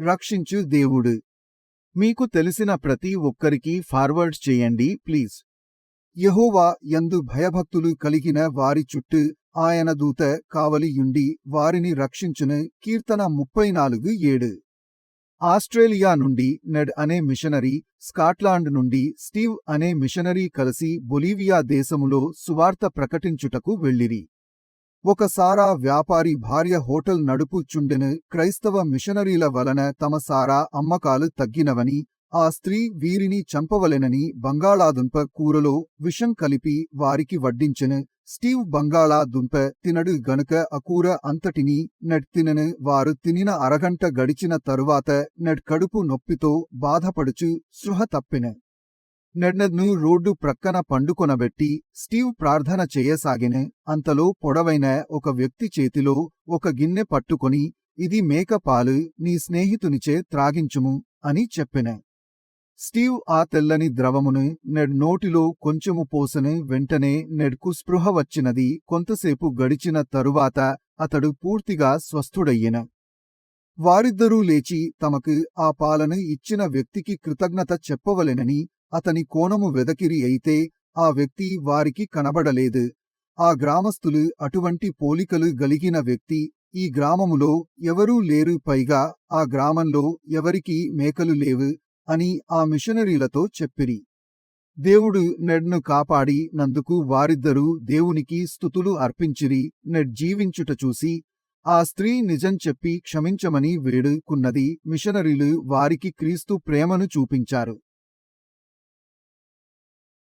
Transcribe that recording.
రక్షించు దేవుడు. మీకు తెలిసిన ప్రతి ఒక్కరికి ఫార్వర్డ్ చేయండి ప్లీజ్. యెహోవా ఎందు భయభక్తులు కలిగిన వారి చుట్టూ ఆయన దూత కావలియుండి వారిని రక్షించును. కీర్తన ముప్పై నాలుగు ఏడు. ఆస్ట్రేలియా నుండి నెడ్ అనే మిషనరీ స్కాట్లాండ్ నుండి స్టీవ్ అనే మిషనరీ కలిసి బొలీవియా దేశములో సువార్త ప్రకటించుటకు వెళ్ళిరి. ఒక సారా వ్యాపారి భార్య హోటల్ నడుపుచుండెను క్రైస్తవ మిషనరీల వలన తమ సారా అమ్మకాలు తగ్గినవని ఆ స్త్రీ వీరిని చంపవలెనని బంగాళాదుంప కూరలో విషం కలిపి వారికి వడ్డించెను. స్టీవ్ బంగాళాదుంప తినడు గనుక ఆ కూర అంతటినీ నెడ్ తినను వారు తినిన అరగంట గడిచిన తరువాత నెడ్ కడుపు నొప్పితో బాధపడుచు సృహ తప్పిన. నెడ్నెడ్ను రోడ్డు ప్రక్కన పండుకొనబెట్టి స్టీవ్ ప్రార్థన చేయసాగినే అంతలో పొడవైన ఒక వ్యక్తి చేతిలో ఒక గిన్నె పట్టుకొని ఇది మేకపాలు నీ స్నేహితునిచే త్రాగించుము అని చెప్పెను. స్టీవ్ ఆ తెల్లని ద్రవమును నెడ్ నోటిలో కొంచెము పోసెను వెంటనే నెడ్కు స్పృహ వచ్చినది కొంతసేపు గడిచిన తరువాత అతడు పూర్తిగా స్వస్థుడయ్యిన. వారిద్దరూ లేచి తమకు ఆ పాలను ఇచ్చిన వ్యక్తికి కృతజ్ఞత చెప్పవలెనని అతని కోణము వెదకిరి అయితే ఆ వ్యక్తి వారికి కనబడలేదు. ఆ గ్రామస్తులు అటువంటి పోలికలు గలిగిన వ్యక్తి ఈ గ్రామములో ఎవరూ లేరు పైగా ఆ గ్రామంలో ఎవరికీ మేకలు లేవు అని ఆ మిషనరీలతో చెప్పిరి. దేవుడు నెడ్ను కాపాడి నందుకు వారిద్దరూ దేవునికి స్తుతులు అర్పించిరి నెడ్ జీవించుట చూసి ఆ స్త్రీ నిజం చెప్పి క్షమించమని వేడుకున్నది మిషనరీలు వారికి క్రీస్తు ప్రేమను చూపించారు.